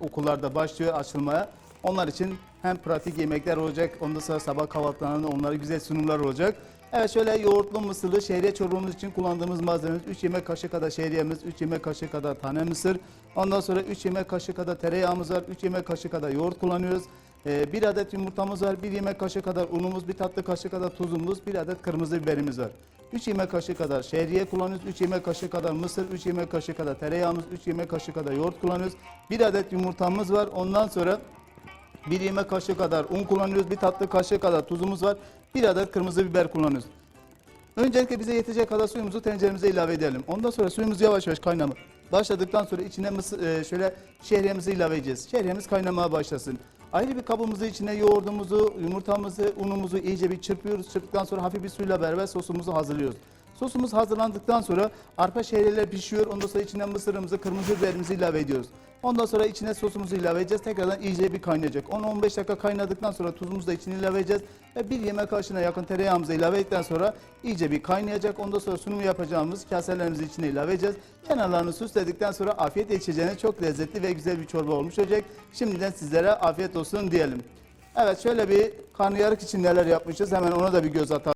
okullarda başlıyor açılmaya. Onlar için hem pratik yemekler olacak, ondan sonra sabah kahvaltılarında onlara güzel sunumlar olacak. Evet şöyle yoğurtlu mısırlı şehriye çorbamız için kullandığımız malzememiz 3 yemek kaşığı kadar şehriyemiz, 3 yemek kaşığı kadar tane mısır. Ondan sonra 3 yemek kaşığı kadar tereyağımız var, 3 yemek kaşığı kadar yoğurt kullanıyoruz. Ee, bir adet yumurtamız var, bir yemek kaşığı kadar unumuz, bir tatlı kaşığı kadar tuzumuz, bir adet kırmızı biberimiz var. 3 yemek kaşığı kadar şehriye kullanıyoruz, 3 yemek kaşığı kadar mısır, 3 yemek kaşığı kadar tereyağımız, 3 yemek kaşığı kadar yoğurt kullanıyoruz. Bir adet yumurtamız var. Ondan sonra bir yemek kaşığı kadar un kullanıyoruz, bir tatlı kaşığı kadar tuzumuz var, bir adet kırmızı biber kullanıyoruz. Öncelikle bize yetecek kadar suyumuzu tenceremize ilave edelim. Ondan sonra suyumuz yavaş yavaş kaynama. Başladıktan sonra içine e, şöyle şehriyemizi ilave edeceğiz. Şehriyemiz kaynamaya başlasın. Ayrı bir kabımızı içine yoğurdumuzu, yumurtamızı, unumuzu iyice bir çırpıyoruz. Çırptıktan sonra hafif bir suyla beraber sosumuzu hazırlıyoruz. Sosumuz hazırlandıktan sonra arpa şehriyeler pişiyor. Ondan sonra içine mısırımızı, kırmızı biberimizi ilave ediyoruz. Ondan sonra içine sosumuzu ilave edeceğiz. Tekrardan iyice bir kaynayacak. 10-15 dakika kaynadıktan sonra tuzumuzu da içine ilave edeceğiz. Ve bir yemek kaşığına yakın tereyağımızı ilave ettikten sonra iyice bir kaynayacak. Ondan sonra sunumu yapacağımız kaselerimizi içine ilave edeceğiz. Kenarlarını süsledikten sonra afiyetle içeceğiniz çok lezzetli ve güzel bir çorba olmuş olacak. Şimdiden sizlere afiyet olsun diyelim. Evet şöyle bir karnıyarık için neler yapmışız hemen ona da bir göz atalım.